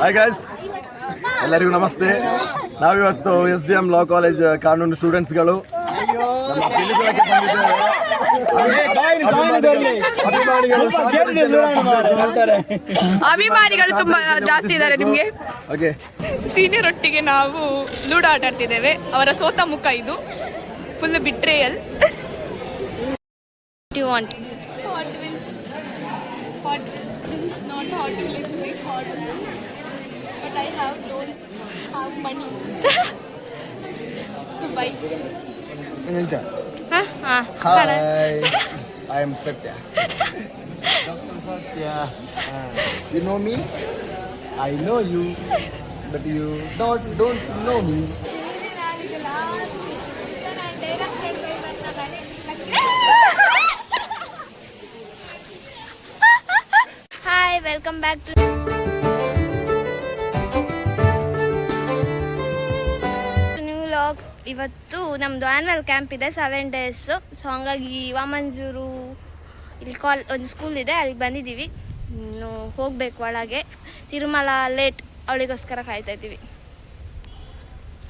Hi guys ಎಲ್ಲರಿಗೂ ನಮಸ್ತೆ. ನಾವಿವತ್ತು S D M law college ಕಾನೂನು ಸ್ಟೂಡೆಂಟ್ಸ್ಗಳು ಅಭಿಮಾನಿಗಳು ತುಂಬಾ ಜಾಸ್ತಿ ಇದ್ದಾರೆ ನಿಮ್ಗೆ. ಓಕೆ ಸೀನಿಯರ್ ಒಟ್ಟಿಗೆ ನಾವು ಲೂಡೋ ಆಟ ಆಡ್ತಿದ್ದೇವೆ ಅವರ ಸೋತ ಮುಖ ಇದು. Full betrayal want This is not how to live big hard. But I have don't have money to buy. Ninja. Huh? Ah, Hi. I am Satya. Dr. Satya. Uh, you know me? I know you. But you don't don't know me. Welcome back to new log ಇವತ್ತು ನಮ್ಮದು annual camp ಇದೆ seven days so ಹಂಗಾಗಿ ವಾಮಂಜೂರು ಇಲ್ಲಿ ಕಾಲ್ ಒಂದು school ಇದೆ, ಅಲ್ಲಿಗೆ ಬಂದಿದ್ದೀವಿ. ಇನ್ನು ಹೋಗ್ಬೇಕು ಒಳಗೆ. ತಿರುಮಲ ಲೇಟ್ ಅವಳಿಗೋಸ್ಕರ ಕಾಯ್ತಾ ಇದ್ದೀವಿ.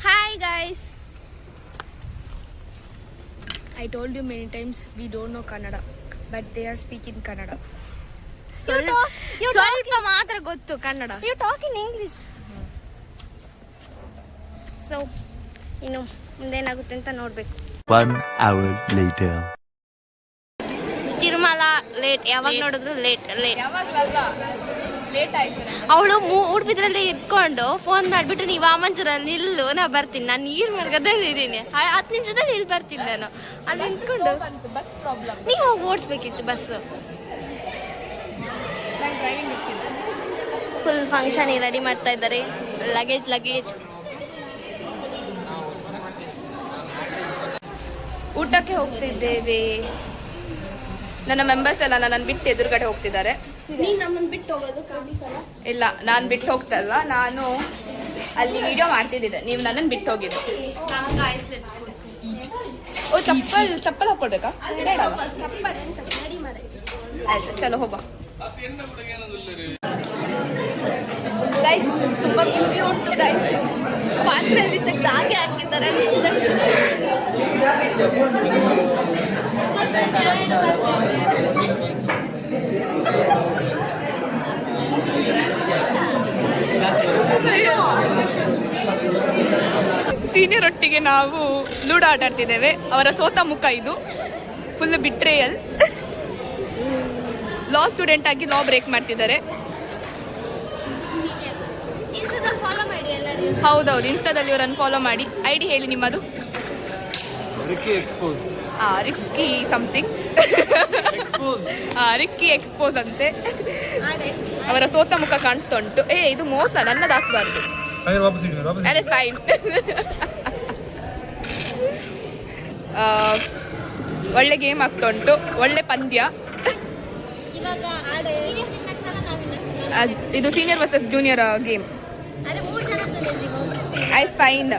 Hi guys I told you many times we don't know Kannada but they are speak in you ಸ್ವಲ್ಪ ಮಾತ್ರ ಗೊತ್ತು Kannada. You talk in English so ಇನ್ನು ಮುಂದೇನಾಗುತ್ತೆ ಅಂತ ನೋಡ್ಬೇಕು. One hour later. Tirumala late ಯಾವಾಗ ನೋಡಿದ್ರು ಲೇಟ್ ಲೇಟ್ ಅವಳು ಉಡುಪಿದ್ರಲ್ಲಿ ಇದ್ಕೊಂಡು ಫೋನ್ ಮಾಡ್ಬಿಟ್ಟು ನೀವು ವಾಮಂಚೂರಲ್ಲಿ ನಿಲ್ಲು ನಾ ಬರ್ತೀನಿ. ನಾನು ನೀರು ಮಾರ್ಗದಲ್ಲಿ ಇದ್ದೀನಿ. ಹತ್ತು ನಿಮಿಷದಲ್ಲಿ ಇಲ್ಲಿ ಬರ್ತೀನಿ ನಾನು. ಅಲ್ಲಿ ನಿಂತ್ಕೊಂಡು ಬಸ್ ಪ್ರಾಬ್ಲಮ್ ನೀವು ಹೋಗಿ ಓಡಿಸ್ಬೇಕಿತ್ತು ಬಸ್ ಫುಲ್ ಫಂಕ್ಷನ್ ರೆಡಿ ಮಾಡ್ತಾ ಇದ್ದಾರೆ. ಲಗೇಜ್ ಲಗೇಜ್ ಊಟಕ್ಕೆ ಹೋಗ್ತಿದ್ದೇವೆ. ನನ್ನ ಮೆಂಬರ್ಸ್ ಎಲ್ಲ ನನ್ನ ಬಿಟ್ಟು ಎದುರುಗಡೆ ಹೋಗ್ತಿದ್ದಾರೆ. ನೀನು ನಮ್ಮನ್ನು ಬಿಟ್ಟು ಹೋಗೋದು ಪ್ರತಿ ಸಲ? ಇಲ್ಲ ನಾನು ಬಿಟ್ಟು ಹೋಗ್ತಾ ಇಲ್ಲ. ನಾನು ಅಲ್ಲಿ ವಿಡಿಯೋ ಮಾಡ್ತಿದ್ದೆ ನೀವು ನನ್ನನ್ನು ಬಿಟ್ಟು ಹೋಗಿದ್ದು. ಓ ಚಪ್ಪಲ್ ಚಪ್ಪಲ್ ಹಾಕೊಳ್ಬೇಕಾ? ಆಯ್ತು ಚಲೋ ಹೋಗುವ. ಗೈಸ್ ತುಂಬ ಖುಷಿ ಉಂಟು ಗೈಸ್ ಪಾತ್ರೆಯಲ್ಲಿ ತೆಗೆದು ಹಾಗೆ ಹಾಕಿದ್ದಾರೆ ಸೀನಿಯರ್ ಒಟ್ಟಿಗೆ ನಾವು ಲೂಡೋ ಆಟಾಡ್ತಿದ್ದೇವೆ ಅವರ ಸೋತ ಮುಖ ಇದು. ಫುಲ್ ಬಿಟ್ರೇಯಲ್ ಲಾ ಸ್ಟೂಡೆಂಟ್ ಆಗಿ ಲಾ ಬ್ರೇಕ್ ಮಾಡ್ತಿದ್ದಾರೆ. ಹೌದೌದು ಇನ್ಸ್ಟಾದಲ್ಲಿ ಇವರನ್ನು ಫಾಲೋ ಮಾಡಿ. ಐ ಡಿ ಹೇಳಿ ನಿಮ್ಮದು? ರಿಕ್ಕಿ ಎಕ್ಸ್ಪೋಸ್ ಆ, ರಿಕ್ಕಿ ಸಮಥಿಂಗ್ ರಿಕ್ಕಿ ಎಕ್ಸ್ಪೋಸ್ ಅಂತೆ. ಅವರ ಸೋತ ಮುಖ ಕಾಣಿಸ್ತಾ ಉಂಟು. ಏ ಇದು ಮೋಸ ನನ್ನದು ಹಾಕ್ಬಾರ್ದು ಅರೆ ಫೈನ್ ಒಳ್ಳೆ ಗೇಮ್ ಆಗ್ತಾ ಉಂಟು. ಒಳ್ಳೆ ಪಂದ್ಯ ಇವಾಗ ಸೀನಿಯರ್ ವಿನ್ ಆಗ್ತಾರ ನಾವು win ಆಗ್ತೀವಿ. ಅದ್- ಇದು senior versus junior game I. Fine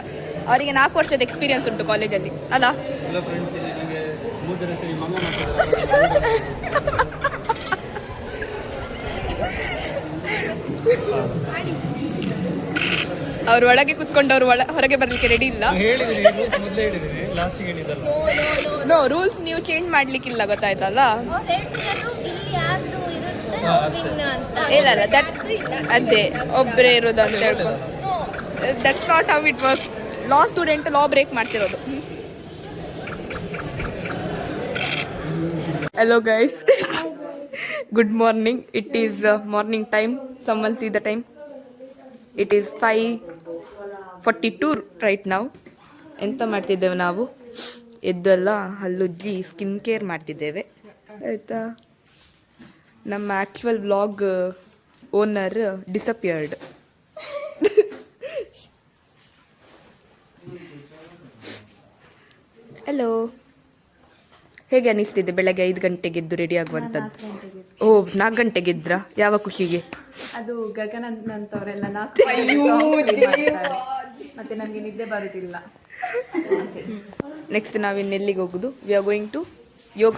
ಅವರಿಗೆ ನಾಲ್ಕು ವರ್ಷದ ಎಕ್ಸ್ಪೀರಿಯನ್ಸ್ ಉಂಟು ಕಾಲೇಜಲ್ಲಿ ಅಲ್ಲ. ಅವ್ರು ಒಳಗೆ ಕುತ್ಕೊಂಡವ್ರು ಒಳ ಹೊರಗೆ ಬರ್ಲಿಕ್ಕೆ ರೆಡಿ ಇಲ್ಲ. ನೋ ರೂಲ್ಸ್ ನೀವು ಚೇಂಜ್ ಮಾಡ್ಲಿಕ್ಕಿಲ್ಲ ಗೊತ್ತಾಯ್ತಲ್ಲ? ಅವ್ರು ಇಲ್ಲಿ ಅಲ್ಲ ದಟ್ ಅದೇ ಒಬ್ಬರೇ ಇರೋದು ಅಂತ ಹೇಳ್ಕೊಂಡು that's not how it work law student law break ಮಾಡ್ತಿರೋದು. Hello guys good morning it is morning time summon see the time it is five forty two right ನಾವು ಎಂತ ಮಾಡ್ತಿದ್ದೇವೆ ನಾವು? ಎದ್ದೆಲ್ಲ ಹಲ್ಲುಜ್ಜಿ ಸ್ಕಿನ್ ಕೇರ್ ಮಾಡ್ತಿದ್ದೇವೆ. ಆಯಿತಾ? ನಮ್ಮ actual vlog owner disappeared hello ಹೇಗೆ ಅನಿಸ್ತಿದೆ ಬೆಳಗ್ಗೆ ಐದು ಗಂಟೆಗೆ ಎದ್ದು ರೆಡಿ ಆಗುವಂಥದ್ದು ಓ ನಾಲ್ಕು ಗಂಟೆಗೆ ಇದ್ರಾ ಯಾವ ಖುಷಿಗೆ? ಅದು ಗಗನಂತವರೆಲ್ಲ ನಾಲ್ಕು. ಮತ್ತೆ ನನಗೆ ನಿದ್ದೆ ಬರುತ್ತಿಲ್ಲ ನೆಕ್ಸ್ಟ್ ನಾವಿನ್ನೆಲ್ಲಿಗೆ ಹೋಗುದು? We are going to yoga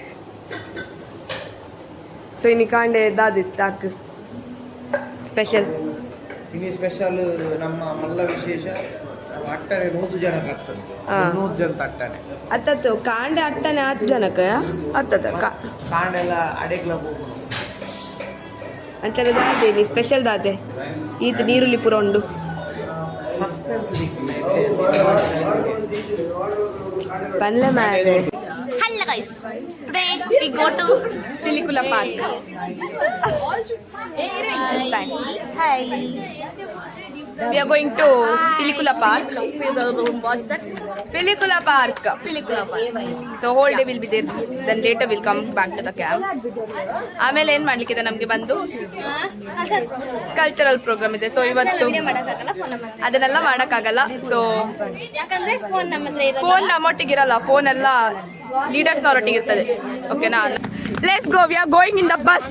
so ಇನ್ನು ಕಾಂಡೆ ದಾದಿತ್ತು ಸಾಕು ಸ್ಪೆಷಲ್ ಇನ್ನು ಸ್ಪೆಷಲ್ ನಮ್ಮ ಮಲ್ಲ ವಿಶೇಷ ಅಟ್ಟನೆ ನೂರು ಜನ ಆಗ್ತಂತೆ ಹಾ. ನೂರು ಜನ ಅಟ್ಟನೆ ಅತ್ತತ್ತು ಕಾಂಡೆ ಅಟ್ಟನೆ ಹತ್ತು ಜನಕ ಅತ್ತತ್ತು ಕಾಂಡೆಲ್ಲ ಅಡೆಗ್ಲ ಹೋಗುದು ಅಂಚದ ದಾದೆ ನೀ ಸ್ಪೆಷಲ್ ದಾದೆ ಈತು ನೀರುಳ್ಳಿ ಪುರ ಉಂಡು ಪನ್ಲೆ ಮ್ಯಾಲೆ hello guys today we go to Pilikula park Hi. We are going to Pilikula park We will watch that. Pilikula park Pilikula so whole day will be there then later will come back to the camp ಆಮೇಲೆ ಏನು ಮಾಡ್ಲಿಕ್ಕಿದೆ ನಮಗೆ ಬಂದು? Cultural program ಇದೆ. So ಇವತ್ತು ಅದನ್ನೆಲ್ಲ ಮಾಡೋಕ್ಕಾಗಲ್ಲ. So phone ನಮ್ಮ ಹತ್ರ ಫೋನ್ ನಮ್ಮೊಟ್ಟಿಗೆ ಫೋನ್ ಎಲ್ಲ ಲೀಡರ್ಸ್ ಅವರೊಟ್ಟಿಗೆ ಇರ್ತದೆ. ಓಕೆನಾ let's go we are going in the bus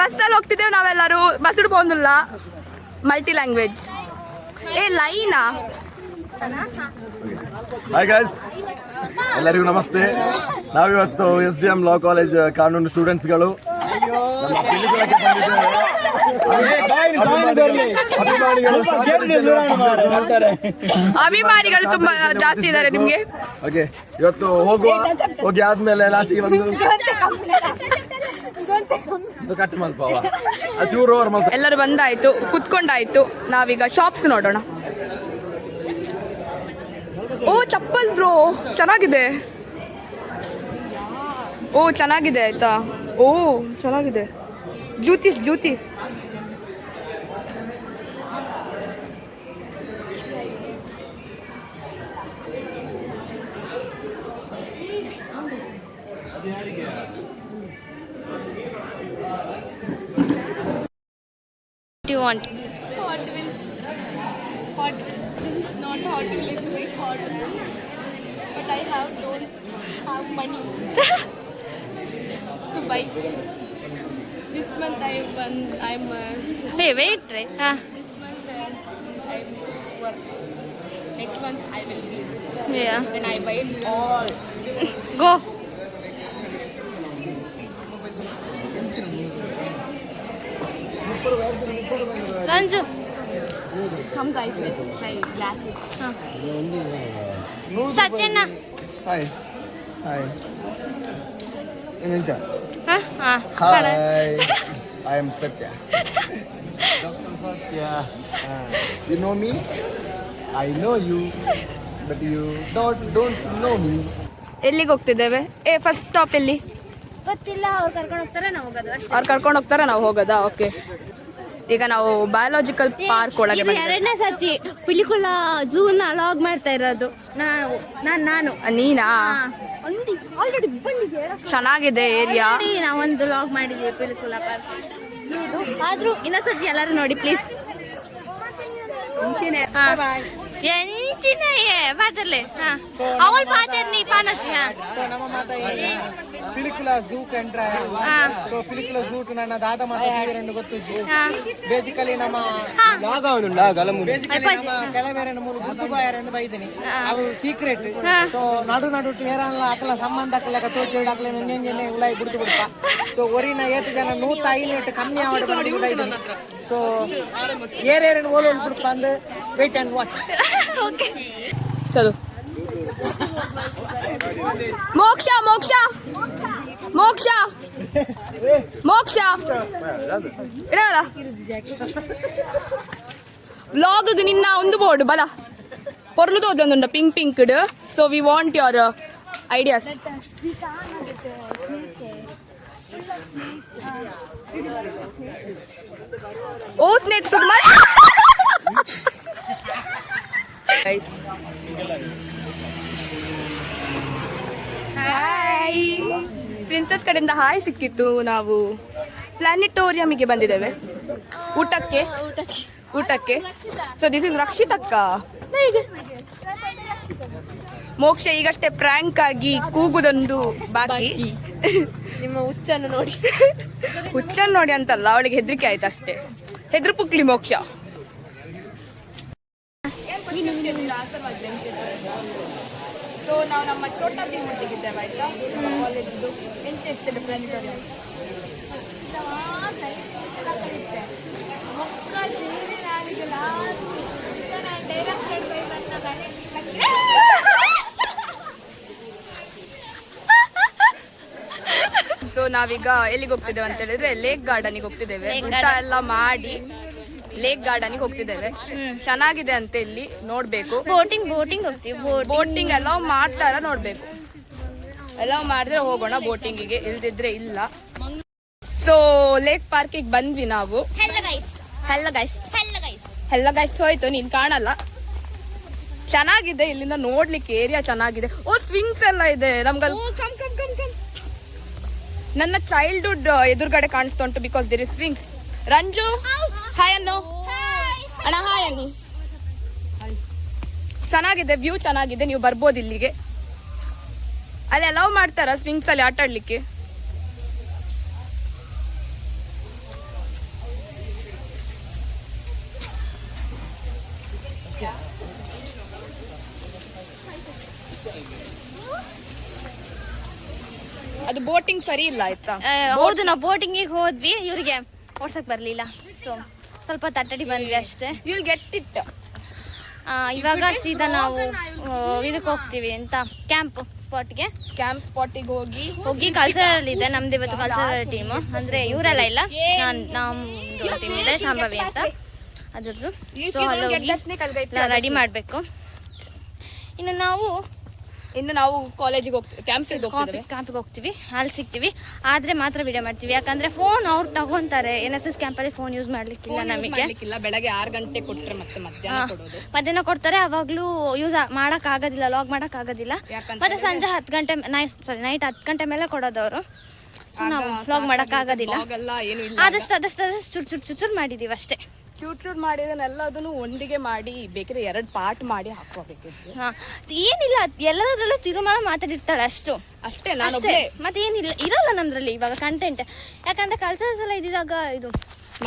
ಬಸ್ಸಲ್ಲಿ ಹೋಗ್ತಿದ್ದೇವೆ ನಾವೆಲ್ಲರೂ. ಬಸ್ ಹಿಡ್ಬೋದಿಲ್ಲ ಮಲ್ಟಿ ಲ್ಯಾಂಗ್ವೇಜ್ ಏ ಲೈನಾ? ಹಾಯ್ ಗಾಯ್ಸ್ ಎಲ್ಲರಿಗೂ ನಮಸ್ತೆ. ನಾವಿವತ್ತು S D M law college ಕಾನೂನು ಸ್ಟೂಡೆಂಟ್ಸ್ಗಳು. ಅಭಿಮಾನಿಗಳು ತುಂಬಾ ಜಾಸ್ತಿ ಇದ್ದಾರೆ ನಿಮ್ಗೆ. ಓಕೆ ಇವತ್ತು ಹೋಗುವ ಹೋಗಿ ಆದ್ಮೇಲೆ ಲಾಸ್ಟ್ ಒಂದು ಕಟ್ ಎಲ್ಲರೂ ಬಂದಾಯ್ತು ಕುತ್ಕೊಂಡಾಯ್ತು. ನಾವೀಗ ಶಾಪ್ಸ್ ನೋಡೋಣ. ಓ ಚಪ್ಪಲ್ ಬ್ರೋ ಚೆನ್ನಾಗಿದೆ. ಓ ಚೆನ್ನಾಗಿದೆ ಆಯ್ತಾ? ಓ ಚೆನ್ನಾಗಿದೆ. Лютись, лютись. What do you want? Hot wheels. Hot wheels. This is not hot wheel, very hot. But I have don't have money to buy. This month I am I'm. Uh, hey, wait, right? Ah. This month uh, I'm work. Next month I will be rich. Yeah. Then I buy all. Go. Ranju. Come guys, let's try glasses. Huh. Satyana. Hi. Hi. Enjoy. I am Satya Satya you know me I know you but you don't don't know me ಎಲ್ಲಿಗೆ ಹೋಗ್ತಿದ್ದೇವೆ? ಏ first stop ಎಲ್ಲಿ? ಗೊತ್ತಿಲ್ಲ ಅವ್ರು ಕರ್ಕೊಂಡು ಹೋಗ್ತಾರೆ ನಾವು ಹೋಗೋದು ಅವ್ರು ಕರ್ಕೊಂಡು ಹೋಗ್ತಾರೆ ನಾವು ಹೋಗೋದಾ? ಓಕೆ ಈಗ ನಾವು ಬಯಾಲಜಿಕಲ್ ಪಾರ್ಕ್ ಒಳಗೆ ಎರಡನೇ ಸತಿ ಪಿಲಿಕುಳ ಝೂನ ಲಾಗ್ ಮಾಡ್ತಾ ಇರೋದು. ನಾನು ನಾನು. ನಾನು? ನೀನಾ ನೀನಾ ಚೆನ್ನಾಗಿದೆ ಏರಿಯಾ ನಾವೊಂದು ಲಾಗ್ ಮಾಡಿದ್ದೀವಿ ಪಿಲ್ಕುಲ ಪಾರ್ಕ್ ಇದು ಆದ್ರೂ ಇನ್ನೊಂದ್ಸತಿ ಎಲ್ಲರೂ ನೋಡಿ ಪ್ಲೀಸ್ ಎಂಚಿನ ಹಾ. ಅವಳು ಪಾತ್ರ ಪಾನಚ್ಚಿ ಹಾ. ಪಿಲಿಕುಲ ಝೂ ಕೆಂಡ್ರ ಸೊ ಪಿಲಿಕುಲ ಝೂಕ್ ನನ್ನ ದಾದ ಮಾತ ಎರಡು ಗೊತ್ತು ಬೇಸಿಕಲಿ ನಮ್ಮ ಹಾ. ಬೇಸಿಕಲಿ ನಮ್ಮ ಕೆಲವೇರನ ಮೂರು ಬುದ್ದು ಬಾಯರ್ ಎಂದು ಬೈದಿನಿ. ಅವು ಸೀಕ್ರೆಟ್ ಸೊ ನಡು ನಡು ಏರಲ್ಲ ಅಕಲ ಸಂಬಂಧ ಅಕಲಕ ತೋಚಿ ಅಕಲ ನೆನ್ನೆ ಉಲಾಯಿ ಬಿಡ್ತು ಬಿಡ್ಪ. ಸೊ ಒರಿನ ಏತು ಜನ ನೂತ ಐನೂಟ ಕಮ್ಮಿ ಆವಡ ಸೊ ಏರೇರನ್ ಓಲೋಲ್ ಬಿಡ್ಪ ಅಂದು ವೇಟ್ ಅಂಡ್ ವಾಚ್ ಓಕೆ. ಚಲೋ. ಮೋಕ್ಷ ಮೋಕ್ಷ. ಮೋಕ್ಷ. ಮೋಕ್ಷ. ಇಡಲ್ಲ ವ್ಲಾಗ್ ನಿನ್ನ ಒಂದು ಬೋರ್ಡ್ ಬಲ. ಪೊರ್ಲು ತೋದೊಂದುಂಡ pink pink so we want your ideas O snake ತುಂಬ ಹಾಯ್ ಪ್ರಿನ್ಸಸ್ ಕಡೆಯಿಂದ ಹಾಯ್ ಸಿಕ್ಕಿತ್ತು ನಾವು ಪ್ಲಾನೆಟೋರಿಯಮಿಗೆ ಬಂದಿದ್ದೇವೆ. ಊಟಕ್ಕೆ. ಊಟಕ್ಕೆ. ಸೊ ದಿಸ್ ಇಸ್ ರಕ್ಷಿತಕ್ಕ. ಮೋಕ್ಷ ಈಗಷ್ಟೇ ಪ್ರ್ಯಾಂಕ್ ಆಗಿ ಕೂಗುದೊಂದು ಬಾಕಿ. ನಿಮ್ಮ ಹುಚ್ಚನ್ನು ನೋಡಿ. ಹುಚ್ಚನ್ನು ನೋಡಿ ಅಂತಲ್ಲ ಅವಳಿಗೆ ಹೆದರಿಕೆ ಆಯ್ತು ಅಷ್ಟೇ ಹೆದ್ರು ಪುಕ್ಲಿ ಮೋಕ್ಷ ಸೊ ನಾವು ನಮ್ಮ ಟೋಟಲ್ ಟೀಮ್ ಒಟ್ಟಿಗಿದ್ದೇವೆ ಆಯ್ತಾ? ಕಾಲೇಜಿದ್ದು ಪ್ಲಾನಿಟೋರಿಯಂ ಸೊ ನಾವೀಗ ಎಲ್ಲಿಗೆ ಹೋಗ್ತಿದ್ದೇವೆ ಅಂತ ಹೇಳಿದ್ರೆ ಲೇಕ್ ಗಾರ್ಡನ್ಗೆ ಹೋಗ್ತಿದ್ದೇವೆ. ಊಟ ಎಲ್ಲ ಮಾಡಿ ಲೇಕ್ ಗಾರ್ಡನ್ಗೆ ಹೋಗ್ತಿದ್ದೇವೆ. ಚೆನ್ನಾಗಿದೆ ಅಂತ ಇಲ್ಲಿ ನೋಡ್ಬೇಕು. ಬೋಟಿಂಗ್ ಬೋಟಿಂಗ್ ಹೋಗ್ತೀವಿ. ಬೋಟ್ ಬೋಟಿಂಗ್ ಎಲ್ಲ ಮಾಡ್ತಾರ ನೋಡ್ಬೇಕು. ಎಲ್ಲ ಮಾಡಿದ್ರೆ ಹೋಗೋಣ ಬೋಟಿಂಗಿಗೆ ಇಲ್ದಿದ್ರೆ ಇಲ್ಲ. ಸೊ ಲೇಕ್ ಪಾರ್ಕಿಗೆ ಬಂದ್ವಿ ನಾವು. Hello guys hello guys hello guys hello guys ಹೋಯ್ತು ನೀನ್ ಕಾಣಲ್ಲ. ಚೆನ್ನಾಗಿದೆ ಇಲ್ಲಿಂದ ನೋಡ್ಲಿಕ್ಕೆ ಏರಿಯಾ ಚೆನ್ನಾಗಿದೆ. ಓ ಸ್ವಿಂಗ್ಸ್ ಎಲ್ಲ ಇದೆ. ನಮ್ಗೆ ನನ್ನ ಚೈಲ್ಡ್ಹುಡ್ ಎದುರುಗಡೆ ಕಾಣಿಸ್ತಾ ಉಂಟು because there is swings Ranju? Hi ಅನ್ನು ಅಣ್ಣ ಹಾಯ್ ಚೆನ್ನಾಗಿದೆ ವ್ಯೂ ಚೆನ್ನಾಗಿದೆ, ನೀವು ಬರ್ಬೋದು ಇಲ್ಲಿಗೆ. ಅಲ್ಲಿ ಅಲೌ ಮಾಡ್ತಾರ ಸ್ವಿಂಗ್ಸ್ ಅಲ್ಲಿ ಆಟ ಆಡ್ಲಿಕ್ಕೆ ಅದು ಬೋಟಿಂಗ್ ಸರಿ ಇಲ್ಲ, ಆಯ್ತಾ? ಹೌದು, ನಾವು ಬೋಟಿಂಗಿಗೆ ಹೋದ್ವಿ, ಇವ್ರಿಗೆ ಓಡ್ಸಕ್ ಬರ್ಲಿಲ್ಲ ಸೊ ಸ್ವಲ್ಪ ತಟ್ಟಡಿ ಬಂದ್ವಿ ಅಷ್ಟೇ. ಇಲ್ಲಿ ಗೆಟ್ಟಿತ್ತು. ಇವಾಗ ಸೀದಾ ನಾವು ಇದಕ್ಕೆ ಹೋಗ್ತೀವಿ ಅಂತ ಕ್ಯಾಂಪ್ ಸ್ಪಾಟ್ಗೆ ಕ್ಯಾಂಪ್ ಸ್ಪಾಟಿಗೆ ಹೋಗಿ. ಹೋಗಿ ಕಲ್ಚರಲ್ ಇದೆ ನಮ್ದು ಇವತ್ತು ಕಲ್ಚರಲ್ ಟೀಮ್ ಅಂದ್ರೆ ಇವರೆಲ್ಲ ಇಲ್ಲ ನಾನು ಟೀಮ್ ಇದೆ ಶಾಂಭವಿ ಅಂತ. ಅದ್ರದ್ದು. ಸೊ ಅಲ್ಲಿ ರೆಡಿ ಮಾಡಬೇಕು. ಇನ್ನು ನಾವು ಇನ್ನು ನಾವು ಕಾಲೇಜಿಗೆ ಹೋಗ್ತೀವಿ ಕ್ಯಾಂಪ್ಸಿಗೆ ಹೋಗ್ತೀವಿ ಕ್ಯಾಂಪಿಗೆ ಹೋಗ್ತೀವಿ. ಅಲ್ಲಿ ಸಿಗ್ತೀವಿ. ಆದ್ರೆ ಮಾತ್ರ ವಿಡಿಯೋ ಮಾಡ್ತೀವಿ. ಯಾಕಂದ್ರೆ ಫೋನ್ ಅವ್ರು ತಗೊಂತಾರೆ. ಎನ್ ಎಸ್ ಎಸ್ ಕ್ಯಾಂಪಲ್ಲಿ ಫೋನ್ ಯೂಸ್ ಮಾಡ್ಲಿಕ್ಕಿಲ್ಲ ನಮಗೆ. ಬೆಳಗ್ಗೆ ಆರು ಗಂಟೆ ಕೊಟ್ಟರೆ ಮತ್ತೆ ಮಧ್ಯಾಹ್ನ ಮಧ್ಯಾಹ್ನ ಕೊಡ್ತಾರೆ. ಅವಾಗ್ಲೂ ಯೂಸ್ ಮಾಡಕ್ ಆಗೋದಿಲ್ಲ ಲಾಗ್ ಮಾಡಕ್ ಆಗೋದಿಲ್ಲ ಮತ್ತೆ ಸಂಜೆ ಹತ್ತು ಗಂಟೆ ನೈಟ್ ಸಾರಿ ನೈಟ್ ಹತ್ತು ಗಂಟೆ ಮೇಲೆ ಕೊಡೋದು ಅವರು. ಸೊ ನಾವು ಲಾಗ್ ಮಾಡಕ್ ಆಗೋದಿಲ್ಲ ಆದಷ್ಟು ಆದಷ್ಟು ಆದಷ್ಟು ಚುರ್ ಚುರ್ ಚುರ್ ಚುರ್ ಮಾಡಿದೀವಿ ಅಷ್ಟೇ. ಕ್ಯೂಟ್ ಮಾಡಿದನೆಲ್ಲ ಮಾಡಿದನ್ನೆಲ್ಲದನ್ನು ಒಂದಿಗೆ ಮಾಡಿ ಬೇಕಿದ್ರೆ ಎರಡು ಪಾರ್ಟ್ ಮಾಡಿ ಹಾಕೋಬೇಕಿತ್ತು ಹಾ ಏನಿಲ್ಲ ಎಲ್ಲದರಲ್ಲೂ ತಿರುಮಲ ಮಾತಾಡಿರ್ತಾಳೆ ಅಷ್ಟು. ಅಷ್ಟೇ ನಾನು ಅಷ್ಟೇ ಮತ್ತೆ ಏನಿಲ್ಲ ಇರಲ್ಲ ನಮ್ದ್ರಲ್ಲಿ ಇವಾಗ ಕಂಟೆಂಟ್ ಯಾಕಂದ್ರೆ ಕಲ್ಚರ್ಸ್ ಎಲ್ಲ ಇದ್ದಿದಾಗ ಇದು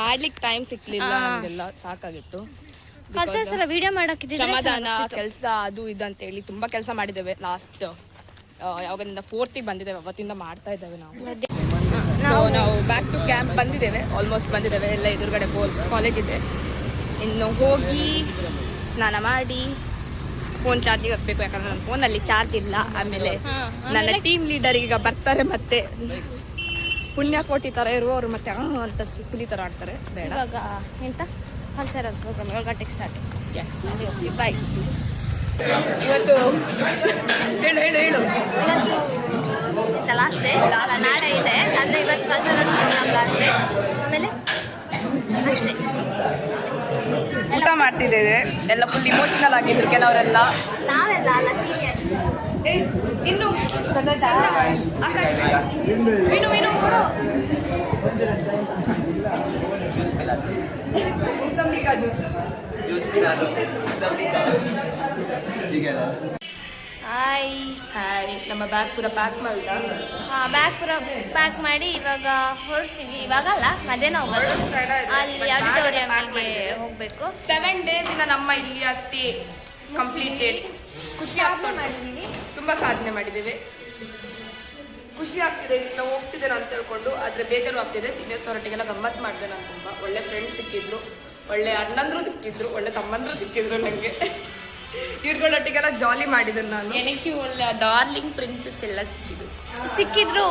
ಮಾಡ್ಲಿಕ್ಕೆ ಟೈಮ್ ಸಿಕ್ಲಿಲ್ಲ ನಮ್ಗೆಲ್ಲ ಸಾಕಾಗಿತ್ತು. ಕಲ್ಚರ್ಸ್ ಎಲ್ಲ ವಿಡಿಯೋ ಮಾಡಕ್ಕಿದ್ರೆ ಸಮಾಧಾನ ಕೆಲಸ ಅದು ಇದು ಅಂತ ಹೇಳಿ ತುಂಬಾ ಕೆಲಸ ಮಾಡಿದ್ದೇವೆ. ಲಾಸ್ಟ್ ಯಾವಾಗಿಂದ ಫೋರ್ತಿಗೆ ಬಂದಿದ್ದೇವೆ ಅವತ್ತಿಂದ ಮಾಡ್ತಾ ಇದ್ದೇವೆ ನಾವು. ಸೊ ನಾವು ಬ್ಯಾಕ್ ಟು ಕ್ಯಾಂಪ್ ಬಂದಿದ್ದೇವೆ. ಆಲ್ಮೋಸ್ಟ್ ಬಂದಿದ್ದೇವೆ. ಎಲ್ಲ ಎದುರುಗಡೆ ಕಾಲೇಜ್ ಇದೆ. ಇನ್ನು ಹೋಗಿ ಸ್ನಾನ ಮಾಡಿ ಫೋನ್ ಚಾರ್ಜಿಗೆ ಹಾಕ್ಬೇಕು ಯಾಕಂದ್ರೆ ನನ್ನ ಫೋನಲ್ಲಿ ಚಾರ್ಜ್ ಇಲ್ಲ. ಆಮೇಲೆ ನನ್ನ ಟೀಮ್ ಲೀಡರ್ ಈಗ ಬರ್ತಾರೆ ಮತ್ತೆ. ಪುಣ್ಯಕೋಟಿ ತರ ಇರುವವರು ಮತ್ತೆ ಅಂತ ಸುಕ್ಕಲಿ ತರ ಆಡ್ತಾರೆ. ಬೇಡ. ಎಂತ? ಕಲ್ಚರಲ್ ಪ್ರೋಗ್ರಾಮ್ ಏಳು ಸ್ಟಾರ್ಟ್ ಎಸ್ ಬಾಯ್ ಇವತ್ತು ಹೇಳು ಹೇಳು ಹೇಳು. ಇವತ್ತು ಎಂತ ಲಾಸ್ಟ್ ಡೇ ನಾಳೆ ಇದೆ. ಅಂದರೆ ಇವತ್ತು ಕಲ್ಚರಲ್ ಪ್ರೋಗ್ರಾಮ್ ಲಾಸ್ಟ್ ಡೇ ಆಮೇಲೆ ಅಷ್ಟೇ. ಊಟ ಮಾಡ್ತಿದ್ದೇವೆ. ಎಲ್ಲ ಫುಲ್ ಇಮೋಷನಲ್ ಆಗಿದ್ರು ಕೆಲವರೆಲ್ಲ. ನಾವೆಲ್ಲ ಅಲ್ಲ ಸೀರಿಯಸ್ ಇನ್ನು ಆಕಾಶ್ ಮೀನು ಮೀನು ಕೊಡು. ಮೂಸಂಬಿ ಕಾಜು ಹಾಯ್ ಹಾಯ್ ನಮ್ಮ ಬ್ಯಾಗ್ ಪೂರ ಪ್ಯಾಕ್ ಮಾಡ್ದ? ಬ್ಯಾಗ್ ಪೂರ ಪ್ಯಾಕ್ ಮಾಡಿ ಇವಾಗ ಹೊರಡ್ತೀವಿ. ಇವಾಗ ಅಲ್ಲ ಮಧ್ಯಾಹ್ನ ಹೋಗೋದು. ಅಲ್ಲಿ ಆಡಿಟೋರಿಯಂಗೆ ಹೋಗಬೇಕು. ಸೆವೆನ್ ಡೇಸ್ ಇನ್ನ ನಮ್ಮ ಇಲ್ಲಿ ಅಷ್ಟೇ ಕಂಪ್ಲೀಟೆಡ್ ಖುಷಿ ಆಗ್ತಾ ಮಾಡಿದ್ದೀವಿ ತುಂಬಾ ಸಾಧನೆ ಮಾಡಿದ್ದೇವೆ. ಖುಷಿ ಆಗ್ತಿದೆ. ಇನ್ನು ಹೋಗ್ತಿದ್ದೇನೆ ಅಂತ ಹೇಳ್ಕೊಂಡು ಆದ್ರೆ ಬೇಜಾರು ಆಗ್ತಿದೆ. ಸೀನಿಯರ್ಸ್ ಅವರೊಟ್ಟಿಗೆಲ್ಲ ಗಮ್ಮತ್ ಮಾಡಿದೆ ನಾನು ತುಂಬಾ. ಒಳ್ಳೆ ಫ್ರೆಂಡ್ಸ್ ಸಿಕ್ಕಿದ್ರು. ಒಳ್ಳೆ ಅಣ್ಣಂದ್ರು ಸಿಕ್ಕಿದ್ರು. ಒಳ್ಳೆ ತಮ್ಮಂದ್ರು ಸಿಕ್ಕಿದ್ರು ನನಗೆ ಇವ್ರುಗಳೊಟ್ಟಿಗೆಲ್ಲ ಜಾಲಿ ಮಾಡಿದ್ರು ನಾನು. ಎನಕ್ಕೆ ಒಳ್ಳೆ ಡಾರ್ಲಿಂಗ್ ಪ್ರಿನ್ಸಸ್ ಎಲ್ಲ ಸಿಕ್ಕಿದ್ರು ಸಿಕ್ಕಿದ್ರು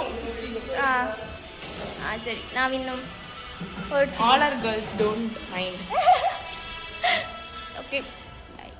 ಸರಿ ನಾವಿನ್ನು all are girls don't mind okay bye